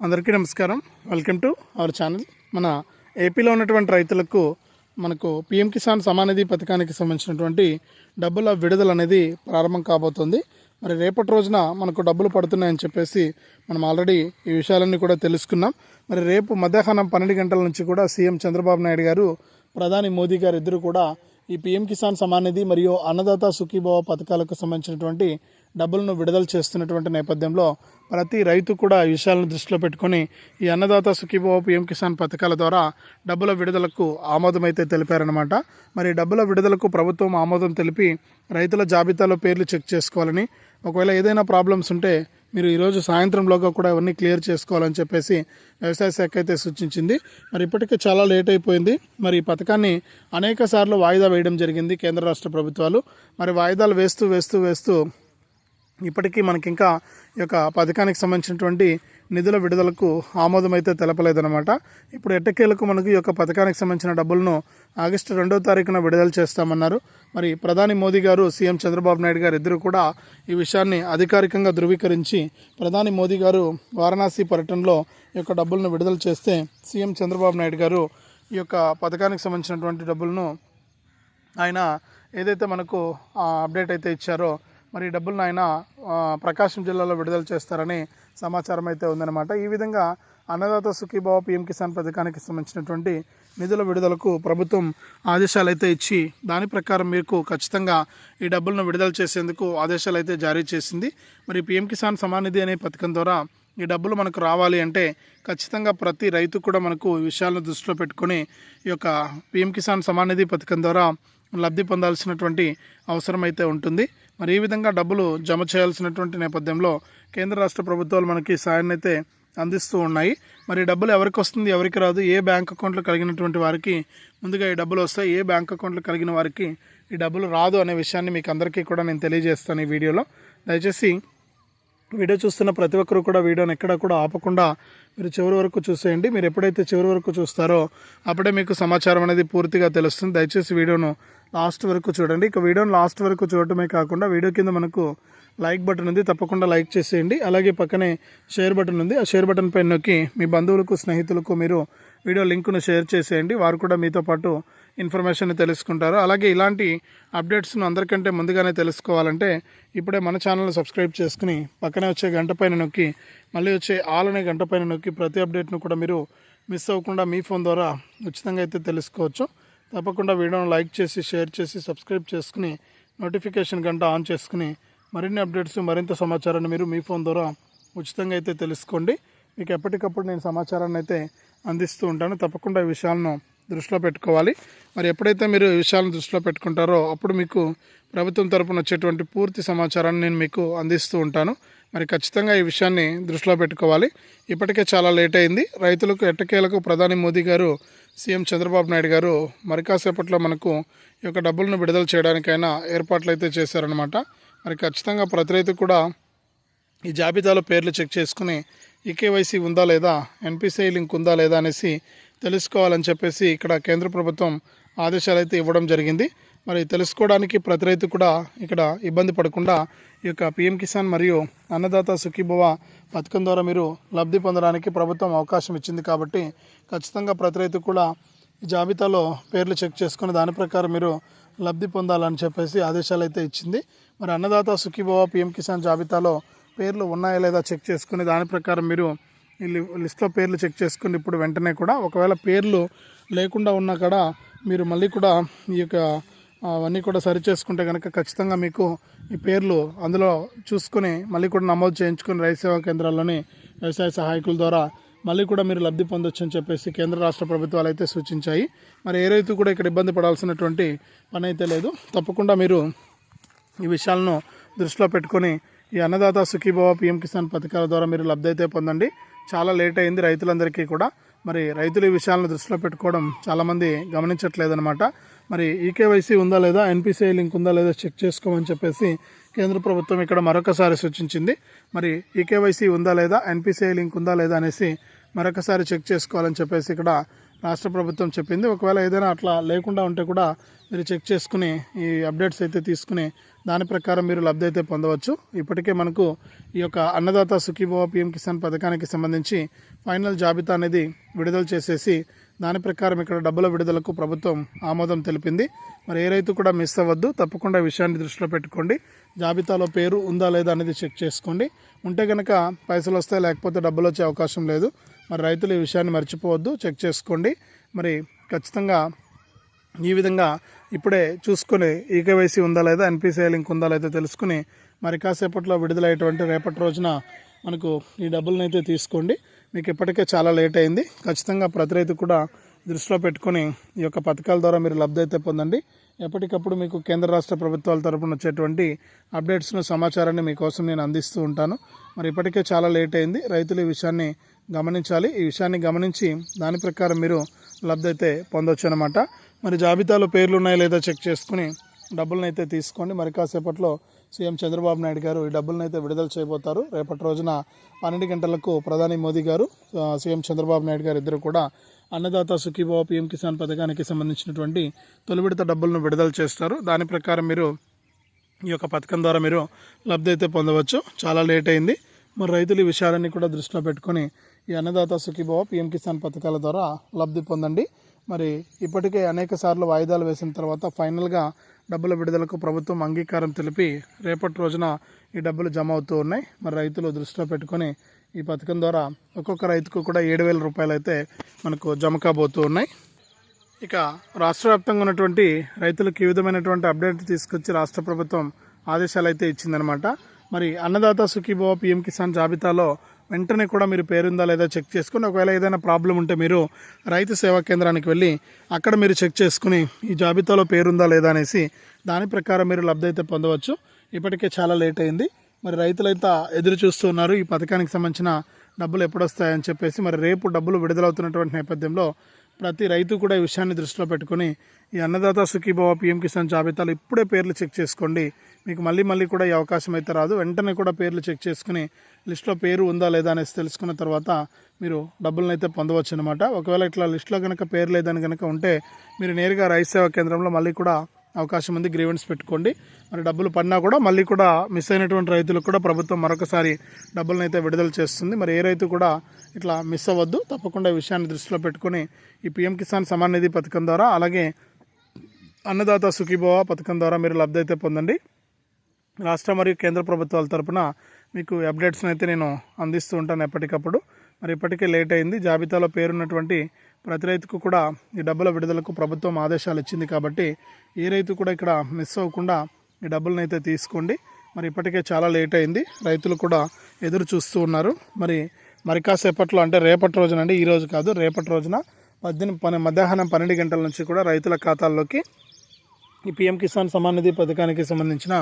అందరికీ నమస్కారం. Welcome to our channel మన ఏపీలో ఉన్నటువంటి రైతులకు మనకు పిఎం కిసాన్ సమానిధి పథకానికి సంబంధించినటువంటి డబ్బుల విడుదల అనేది ప్రారంభం కాబోతుంది. మరి రేపటి రోజున మనకు డబ్బులు పడుతున్నాయని చెప్పేసి మనం ఆల్రెడీ ఈ విషయాలన్నీ కూడా తెలుసుకున్నాం. మరి రేపు మధ్యాహ్నం పన్నెండు గంటల నుంచి కూడా సీఎం చంద్రబాబు నాయుడు గారు ప్రధాని మోదీ గారు ఇద్దరు కూడా ఈ పిఎం కిసాన్ సమానిధి మరియు అన్నదాత సుఖీభవ పథకాలకు సంబంధించినటువంటి డబ్బులను విడుదల చేస్తున్నటువంటి నేపథ్యంలో ప్రతి రైతు కూడా ఈ విషయాలను దృష్టిలో పెట్టుకొని ఈ అన్నదాత సుఖీభావ పిఎం కిసాన్ పథకాల ద్వారా డబ్బుల విడుదలకు ఆమోదమైతే తెలిపారనమాట మరి డబ్బుల విడుదలకు ప్రభుత్వం ఆమోదం తెలిపి రైతుల జాబితాలో పేర్లు చెక్ చేసుకోవాలని ఒకవేళ ఏదైనా ప్రాబ్లమ్స్ ఉంటే మీరు ఈరోజు సాయంత్రంలోగా కూడా ఇవన్నీ క్లియర్ చేసుకోవాలని చెప్పేసి వ్యవసాయ శాఖ అయితే సూచించింది. మరి ఇప్పటికే చాలా లేట్ అయిపోయింది. మరి ఈ పథకాన్ని అనేక సార్లు వాయిదా వేయడం జరిగింది కేంద్ర రాష్ట్ర ప్రభుత్వాలు. మరి వాయిదాలు వేస్తూ వేస్తూ వేస్తూ ఇప్పటికీ మనకి ఇంకా ఈ యొక్క పథకానికి సంబంధించినటువంటి నిధుల విడుదలకు ఆమోదం అయితే తెలపలేదన్నమాట. ఇప్పుడు ఎట్టకేలకు మనకు ఈ యొక్క పథకానికి సంబంధించిన డబ్బులను ఆగస్టు రెండో తారీఖున విడుదల చేస్తామన్నారు. మరి ప్రధాని మోదీ గారు సీఎం చంద్రబాబు నాయుడు గారు ఇద్దరు కూడా ఈ విషయాన్ని అధికారికంగా ధృవీకరించి ప్రధాని మోదీ గారు వారణాసి పర్యటనలో ఈ యొక్క డబ్బులను విడుదల చేస్తే సీఎం చంద్రబాబు నాయుడు గారు ఈ యొక్క పథకానికి సంబంధించినటువంటి డబ్బులను ఆయన ఏదైతే మనకు అప్డేట్ అయితే ఇచ్చారో మరి ఈ డబ్బులను ఆయన ప్రకాశం జిల్లాలో విడుదల చేస్తారని సమాచారం అయితే ఉందన్నమాట. ఈ విధంగా అన్నదాత సుఖీభావ పిఎం కిసాన్ పథకానికి సంబంధించినటువంటి నిధుల విడుదలకు ప్రభుత్వం ఆదేశాలు అయితే ఇచ్చి దాని ప్రకారం మీకు ఖచ్చితంగా ఈ డబ్బులను విడుదల చేసేందుకు ఆదేశాలు అయితే జారీ చేసింది. మరి పిఎం కిసాన్ సమానిధి అనే పథకం ద్వారా ఈ డబ్బులు మనకు రావాలి అంటే ఖచ్చితంగా ప్రతి రైతు కూడా మనకు ఈ విషయాలను దృష్టిలో పెట్టుకొని ఈ యొక్క పిఎం కిసాన్ సమానిధి పథకం ద్వారా లబ్ధి పొందాల్సినటువంటి అవసరం అయితే ఉంటుంది. మరి ఈ విధంగా డబ్బులు జమ చేయాల్సినటువంటి నేపథ్యంలో కేంద్ర రాష్ట్ర ప్రభుత్వాలు మనకి సాయాన్ని అయితే అందిస్తూ ఉన్నాయి. మరి డబ్బులు ఎవరికి వస్తుంది ఎవరికి రాదు ఏ బ్యాంక్ అకౌంట్లు కలిగినటువంటి వారికి ముందుగా ఈ డబ్బులు వస్తాయి ఏ బ్యాంక్ అకౌంట్లు కలిగిన వారికి ఈ డబ్బులు రాదు అనే విషయాన్ని మీకు అందరికీ కూడా నేను తెలియజేస్తాను ఈ వీడియోలో. దయచేసి వీడియో చూస్తున్న ప్రతి ఒక్కరు కూడా వీడియోని ఎక్కడ కూడా ఆపకుండా మీరు చివరి వరకు చూసేయండి. మీరు ఎప్పుడైతే చివరి వరకు చూస్తారో అప్పుడే మీకు సమాచారం అనేది పూర్తిగా తెలుస్తుంది. దయచేసి వీడియోను లాస్ట్ వరకు చూడండి. ఇక వీడియోను లాస్ట్ వరకు చూడటమే కాకుండా వీడియో కింద మనకు లైక్ బటన్ ఉంది. తప్పకుండా లైక్ చేసేయండి. అలాగే పక్కనే షేర్ బటన్ ఉంది. ఆ షేర్ బటన్ పైన నొక్కి మీ బంధువులకు స్నేహితులకు మీరు వీడియో లింకును షేర్ చేసేయండి. వారు కూడా మీతో పాటు ఇన్ఫర్మేషన్ తెలుసుకుంటారు. అలాగే ఇలాంటి అప్డేట్స్ను అందరికంటే ముందుగానే తెలుసుకోవాలంటే ఇప్పుడే మన ఛానల్ని సబ్స్క్రైబ్ చేసుకుని పక్కనే వచ్చే గంట పైన నొక్కి మళ్ళీ వచ్చే ఆల్ అనే గంట పైన నొక్కి ప్రతి అప్డేట్ను కూడా మీరు మిస్ అవ్వకుండా మీ ఫోన్ ద్వారా ఉచితంగా అయితే తెలుసుకోవచ్చు. తప్పకుండా వీడియోను లైక్ చేసి షేర్ చేసి సబ్స్క్రైబ్ చేసుకుని నోటిఫికేషన్ గంట ఆన్ చేసుకుని మరిన్ని అప్డేట్స్ మరింత సమాచారాన్ని మీరు మీ ఫోన్ ద్వారా ఉచితంగా అయితే తెలుసుకోండి. మీకు ఎప్పటికప్పుడు నేను సమాచారాన్ని అయితే అందిస్తూ ఉంటాను. తప్పకుండా ఈ విషయాలను దృష్టిలో పెట్టుకోవాలి. మరి ఎప్పుడైతే మీరు ఈ విషయాలను దృష్టిలో పెట్టుకుంటారో అప్పుడు మీకు ప్రభుత్వం తరపున వచ్చేటువంటి పూర్తి సమాచారాన్ని నేను మీకు అందిస్తూ ఉంటాను. మరి ఖచ్చితంగా ఈ విషయాన్ని దృష్టిలో పెట్టుకోవాలి. ఇప్పటికే చాలా లేట్ అయింది. రైతులకు ఎట్టకేలకు ప్రధాని మోదీ గారు సీఎం చంద్రబాబు నాయుడు గారు మరి కాసేపట్లో మనకు ఈ యొక్క డబ్బులను విడుదల చేయడానికైనా ఏర్పాట్లు అయితే చేశారనమాట మరి ఖచ్చితంగా ప్రతి రైతు కూడా ఈ జాబితాలో పేర్లు చెక్ చేసుకుని ఈకేవైసీ ఉందా లేదా ఎన్పిసిఐ లింక్ ఉందా లేదా అనేసి తెలుసుకోవాలని చెప్పేసి ఇక్కడ కేంద్ర ప్రభుత్వం ఆదేశాలు అయితే ఇవ్వడం జరిగింది. మరి తెలుసుకోవడానికి ప్రతి రైతు కూడా ఇక్కడ ఇబ్బంది పడకుండా ఈ యొక్క పిఎం కిసాన్ మరియు అన్నదాత సుఖీభవ పథకం ద్వారా మీరు లబ్ధి పొందడానికి ప్రభుత్వం అవకాశం ఇచ్చింది కాబట్టి ఖచ్చితంగా ప్రతి రైతు కూడా జాబితాలో పేర్లు చెక్ చేసుకుని దాని ప్రకారం మీరు లబ్ధి పొందాలని చెప్పేసి ఆదేశాలు అయితే ఇచ్చింది. మరి అన్నదాత సుఖీభవ పిఎం కిసాన్ జాబితాలో పేర్లు ఉన్నాయా లేదా చెక్ చేసుకుని దాని ప్రకారం మీరు లిస్ట్లో పేర్లు చెక్ చేసుకుని ఇప్పుడు వెంటనే కూడా ఒకవేళ పేర్లు లేకుండా ఉన్నా కూడా మీరు మళ్ళీ కూడా ఈ యొక్క అవన్నీ కూడా సరి చేసుకుంటే కనుక ఖచ్చితంగా మీకు ఈ పేర్లు అందులో చూసుకుని మళ్ళీ కూడా నమోదు చేయించుకుని రైతు సేవా కేంద్రాల్లోని వ్యవసాయ సహాయకుల ద్వారా మళ్ళీ కూడా మీరు లబ్ధి పొందొచ్చు అని చెప్పేసి కేంద్ర రాష్ట్ర ప్రభుత్వాలు అయితే సూచించాయి. మరి ఏ రైతు కూడా ఇక్కడ ఇబ్బంది పడాల్సినటువంటి పని అయితే లేదు. తప్పకుండా మీరు ఈ విషయాలను దృష్టిలో పెట్టుకొని ఈ అన్నదాత సుఖీభవ పిఎం కిసాన్ పథకాల ద్వారా మీరు లబ్ధి అయితే పొందండి. చాలా లేట్ అయింది రైతులందరికీ కూడా. మరి రైతులు ఈ విషయాలను దృష్టిలో పెట్టుకోవడం చాలామంది గమనించట్లేదనమాట మరి ఈకేవైసీ ఉందా లేదా ఎన్పిసిఐ లింక్ ఉందా లేదా చెక్ చేసుకోమని చెప్పేసి కేంద్ర ప్రభుత్వం ఇక్కడ మరొకసారి సూచించింది. మరి ఈకేవైసీ ఉందా లేదా ఎన్పిసిఐ లింక్ ఉందా లేదా అనేసి మరొకసారి చెక్ చేసుకోవాలని చెప్పేసి ఇక్కడ రాష్ట్ర ప్రభుత్వం చెప్పింది. ఒకవేళ ఏదైనా అట్లా లేకుండా ఉంటే కూడా మీరు చెక్ చేసుకుని ఈ అప్డేట్స్ అయితే తీసుకుని దాని ప్రకారం మీరు లబ్ధి అయితే పొందవచ్చు. ఇప్పటికే మనకు ఈ యొక్క అన్నదాత సుఖీభవ పిఎం కిసాన్ పథకానికి సంబంధించి ఫైనల్ జాబితా అనేది విడుదల చేసేసి దాని ప్రకారం ఇక్కడ డబ్బుల విడుదలకు ప్రభుత్వం ఆమోదం తెలిపింది. మరి ఏ రైతు కూడా మిస్ అవ్వద్దు. తప్పకుండా విషయాన్ని దృష్టిలో పెట్టుకోండి. జాబితాలో పేరు ఉందా లేదా అనేది చెక్ చేసుకోండి. ఉంటే కనుక పైసలు వస్తాయి లేకపోతే డబ్బులు వచ్చే అవకాశం లేదు. మరి రైతులు ఈ విషయాన్ని మర్చిపోవద్దు. చెక్ చేసుకోండి. మరి ఖచ్చితంగా ఈ విధంగా ఇప్పుడే చూసుకుని ఈకేవైసీ ఉందా లేదా ఎన్పిసిఐ లింక్ ఉందా లేదా తెలుసుకుని మరి కాసేపట్లో విడుదలయ్యేటువంటి రేపటి రోజున మనకు ఈ డబ్బులను అయితే తీసుకోండి. మీకు ఇప్పటికే చాలా లేట్ అయింది. ఖచ్చితంగా ప్రతి రైతు కూడా దృష్టిలో పెట్టుకొని ఈ యొక్క పథకాల ద్వారా మీరు లబ్ధి అయితే పొందండి. ఎప్పటికప్పుడు మీకు కేంద్ర రాష్ట్ర ప్రభుత్వాల తరపున వచ్చేటువంటి అప్డేట్స్ను సమాచారాన్ని మీకోసం నేను అందిస్తూ ఉంటాను. మరి ఇప్పటికే చాలా లేట్ అయింది. రైతులు ఈ విషయాన్ని గమనించాలి. ఈ విషయాన్ని గమనించి దాని ప్రకారం మీరు లబ్ధి అయితే పొందొచ్చు అనమాట మరి జాబితాలో పేర్లు ఉన్నాయో లేదో చెక్ చేసుకుని డబ్బులను అయితే తీసుకోండి. మరి కాసేపట్లో సీఎం చంద్రబాబు నాయుడు గారు ఈ డబ్బులను అయితే విడుదల చేయబోతారు. రేపటి రోజున పన్నెండు గంటలకు ప్రధాని మోదీ గారు సీఎం చంద్రబాబు నాయుడు గారు ఇద్దరు కూడా అన్నదాత సుఖీభావ పీఎం కిసాన్ పథకానికి సంబంధించినటువంటి తొలి విడత డబ్బులను విడుదల చేస్తారు. దాని ప్రకారం మీరు ఈ యొక్క పథకం ద్వారా మీరు లబ్ధి అయితే పొందవచ్చు. చాలా లేట్ అయింది. మరి రైతులు ఈ విషయాలన్నీ కూడా దృష్టిలో పెట్టుకొని ఈ అన్నదాత సుఖీభావ పిఎం కిసాన్ పథకాల ద్వారా లబ్ధి పొందండి. మరి ఇప్పటికే అనేక సార్లు వాయిదాలు వేసిన తర్వాత ఫైనల్గా డబ్బుల విడుదలకు ప్రభుత్వం అంగీకారం తెలిపి రేపటి రోజున ఈ డబ్బులు జమ అవుతూ ఉన్నాయి. మరి రైతులు దృష్టిలో పెట్టుకొని ఈ పథకం ద్వారా ఒక్కొక్క రైతుకు కూడా ఏడు వేల రూపాయలు అయితే మనకు జమ కాబోతూ ఉన్నాయి. ఇక రాష్ట్ర వ్యాప్తంగా ఉన్నటువంటి రైతులకు ఈ విధమైనటువంటి అప్డేట్ తీసుకొచ్చి రాష్ట్ర ప్రభుత్వం ఆదేశాలు అయితే ఇచ్చిందనమాట. మరి అన్నదాత సుఖీభవ పిఎం కిసాన్ జాబితాలో వెంటనే కూడా మీరు పేరుందా లేదా చెక్ చేసుకుని ఒకవేళ ఏదైనా ప్రాబ్లం ఉంటే మీరు రైతు సేవా కేంద్రానికి వెళ్ళి అక్కడ మీరు చెక్ చేసుకుని ఈ జాబితాలో పేరుందా లేదా అనేసి దాని ప్రకారం మీరు లబ్ధి అయితే పొందవచ్చు. ఇప్పటికే చాలా లేట్ అయింది. మరి రైతులైతే ఎదురు చూస్తున్నారు ఈ పథకానికి సంబంధించిన డబ్బులు ఎప్పుడొస్తాయని చెప్పేసి మరి రేపు డబ్బులు విడుదలవుతున్నటువంటి నేపథ్యంలో ప్రతి రైతు కూడా ఈ విషయాన్ని దృష్టిలో పెట్టుకొని ఈ అన్నదాత సుఖీభవ పిఎం కిసాన్ జాబితాలో ఇప్పుడే పేర్లు చెక్ చేసుకోండి. మీకు మళ్ళీ మళ్ళీ కూడా ఈ అవకాశం అయితే రాదు. వెంటనే కూడా పేర్లు చెక్ చేసుకుని లిస్ట్లో పేరు ఉందా లేదా అనేసి తెలుసుకున్న తర్వాత మీరు డబ్బులను అయితే పొందవచ్చు అనమాట ఒకవేళ ఇట్లా లిస్ట్లో కనుక పేరు లేదని కనుక ఉంటే మీరు నేరుగా రైతు సేవా కేంద్రంలో మళ్ళీ కూడా అవకాశం ఉంది. గ్రీవెన్స్ పెట్టుకోండి. మరి డబ్బులు పడినా కూడా మళ్ళీ కూడా మిస్ అయినటువంటి రైతులకు కూడా ప్రభుత్వం మరొకసారి డబ్బులను అయితే విడుదల చేస్తుంది. మరి ఏ రైతు కూడా ఇట్లా మిస్ అవ్వద్దు. తప్పకుండా ఈ విషయాన్ని దృష్టిలో పెట్టుకొని ఈ పిఎం కిసాన్ సమాన్ నిధి పథకం ద్వారా అలాగే అన్నదాత సుఖీభవ పథకం ద్వారా మీరు లబ్ధి అయితే పొందండి. రాష్ట్ర మరియు కేంద్ర ప్రభుత్వాల తరపున మీకు అప్డేట్స్ని అయితే నేను అందిస్తూ ఉంటాను ఎప్పటికప్పుడు. మరి ఇప్పటికే లేట్ అయింది. జాబితాలో పేరున్నటువంటి ప్రతి రైతుకు కూడా ఈ డబ్బుల విడుదలకు ప్రభుత్వం ఆదేశాలు ఇచ్చింది కాబట్టి ఏ రైతు కూడా ఇక్కడ మిస్ అవ్వకుండా ఈ డబ్బులను అయితే తీసుకోండి. మరి ఇప్పటికే చాలా లేట్ అయింది. రైతులు కూడా ఎదురు చూస్తూ ఉన్నారు. మరి మరి కాసేపట్లో అంటే రేపటి రోజున అండి ఈ రోజు కాదు రేపటి రోజున పద్దెనిమిది పని మధ్యాహ్నం పన్నెండు గంటల నుంచి కూడా రైతుల ఖాతాల్లోకి ఈ పిఎం కిసాన్ సమాన్ నిధి పథకానికి సంబంధించిన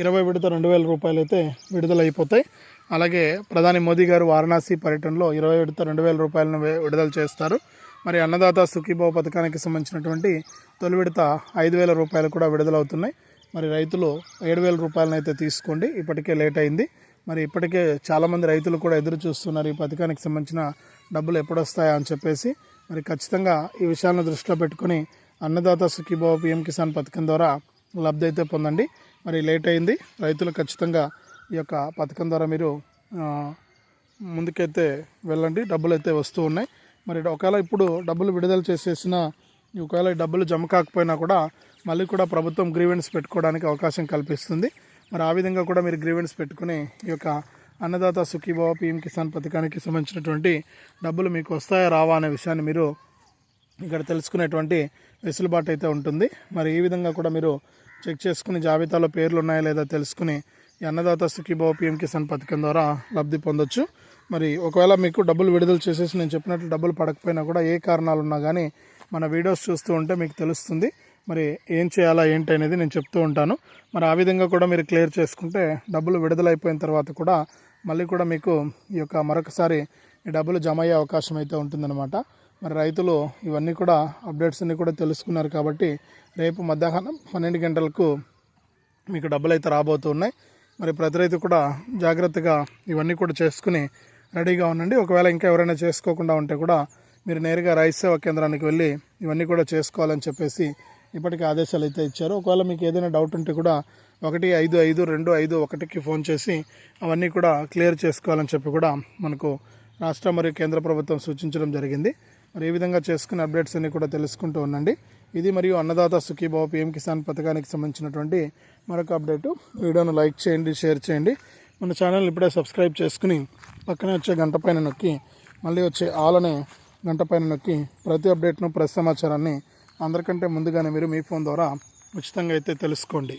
ఇరవై విడత రెండు వేల రూపాయలు అయితే విడుదల అయిపోతాయి అలాగే ప్రధాని మోదీ గారు వారణాసి పర్యటనలో ఇరవై విడత రెండు వేల రూపాయలను విడుదల చేస్తారు. మరి అన్నదాత సుఖీభావ పథకానికి సంబంధించినటువంటి తొలి విడత ఐదు వేల రూపాయలు కూడా విడుదలవుతున్నాయి. మరి రైతులు ఏడు వేల రూపాయలను అయితే తీసుకోండి. ఇప్పటికే లేట్ అయింది. మరి ఇప్పటికే చాలామంది రైతులు కూడా ఎదురు చూస్తున్నారు ఈ పథకానికి సంబంధించిన డబ్బులు ఎప్పుడొస్తాయా అని చెప్పేసి. మరి ఖచ్చితంగా ఈ విషయాలను దృష్టిలో పెట్టుకొని అన్నదాత సుఖీభావ పిఎం కిసాన్ పథకం ద్వారా లబ్ధి అయితే పొందండి. మరి లేట్ అయింది. రైతులు ఖచ్చితంగా ఈ యొక్క పథకం ద్వారా మీరు ముందుకైతే వెళ్ళండి. డబ్బులు అయితే వస్తూ ఉన్నాయి. మరి ఒకవేళ ఇప్పుడు డబ్బులు విడుదల చేసేసిన ఒకవేళ డబ్బులు జమ కాకపోయినా కూడా మళ్ళీ కూడా ప్రభుత్వం గ్రీవెన్స్ పెట్టుకోవడానికి అవకాశం కల్పిస్తుంది. మరి ఆ విధంగా కూడా మీరు గ్రీవెన్స్ పెట్టుకుని ఈ యొక్క అన్నదాత సుఖీభావ పిఎం కిసాన్ పథకానికి సంబంధించినటువంటి డబ్బులు మీకు వస్తాయా రావా అనే విషయాన్ని మీరు ఇక్కడ తెలుసుకునేటువంటి వెసులుబాటు అయితే ఉంటుంది. మరి ఈ విధంగా కూడా మీరు చెక్ చేసుకుని జాబితాలో పేర్లు ఉన్నాయా లేదా తెలుసుకుని అన్నదాత సుఖీభావ పిఎం కిసాన్ పథకం ద్వారా లబ్ధి పొందొచ్చు. మరి ఒకవేళ మీకు డబ్బులు విడుదల చేసేసి నేను చెప్పినట్లు డబ్బులు పడకపోయినా కూడా ఏ కారణాలు ఉన్నా కానీ మన వీడియోస్ చూస్తూ ఉంటే మీకు తెలుస్తుంది. మరి ఏం చేయాలా ఏంటి అనేది నేను చెప్తూ ఉంటాను. మరి ఆ విధంగా కూడా మీరు క్లియర్ చేసుకుంటే డబ్బులు విడుదలైపోయిన తర్వాత కూడా మళ్ళీ కూడా మీకు ఈ యొక్క మరొకసారి ఈ డబ్బులు జమ అయ్యే అవకాశం అయితే ఉంటుందన్నమాట. మరి రైతులు ఇవన్నీ కూడా అప్డేట్స్ అన్నీ కూడా తెలుసుకున్నారు కాబట్టి రేపు మధ్యాహ్నం పన్నెండు గంటలకు మీకు డబ్బులు అయితే రాబోతున్నాయి. మరి ప్రతి రైతు కూడా జాగ్రత్తగా ఇవన్నీ కూడా చేసుకుని రెడీగా ఉండండి. ఒకవేళ ఇంకా ఎవరైనా చేసుకోకుండా ఉంటే కూడా మీరు నేరుగా రైతు సేవా కేంద్రానికి వెళ్ళి ఇవన్నీ కూడా చేసుకోవాలని చెప్పేసి ఇప్పటికే ఆదేశాలు అయితే ఇచ్చారు. ఒకవేళ మీకు ఏదైనా డౌట్ ఉంటే కూడా ఒకటి ఐదు ఐదు రెండు ఐదు ఒకటికి ఫోన్ చేసి అవన్నీ కూడా క్లియర్ చేసుకోవాలని చెప్పి కూడా మనకు రాష్ట్ర మరియు కేంద్ర ప్రభుత్వం సూచించడం జరిగింది. మరి ఏ విధంగా చేసుకునే అప్డేట్స్ అన్ని కూడా తెలుసుకుంటూ ఉండండి. ఇది మరియు అన్నదాత సుఖీభావ పిఎం కిసాన్ పథకానికి సంబంధించినటువంటి మరొక అప్డేటు. వీడియోను లైక్ చేయండి షేర్ చేయండి. మన ఛానల్ ఇప్పుడే సబ్స్క్రైబ్ చేసుకుని పక్కనే వచ్చే గంట పైన నొక్కి మళ్ళీ వచ్చే ఆల్ అనే గంట పైన నొక్కి ప్రతి అప్డేట్ను ప్రతి సమాచారాన్ని అందరికంటే ముందుగానే మీరు మీ ఫోన్ ద్వారా ఉచితంగా అయితే తెలుసుకోండి.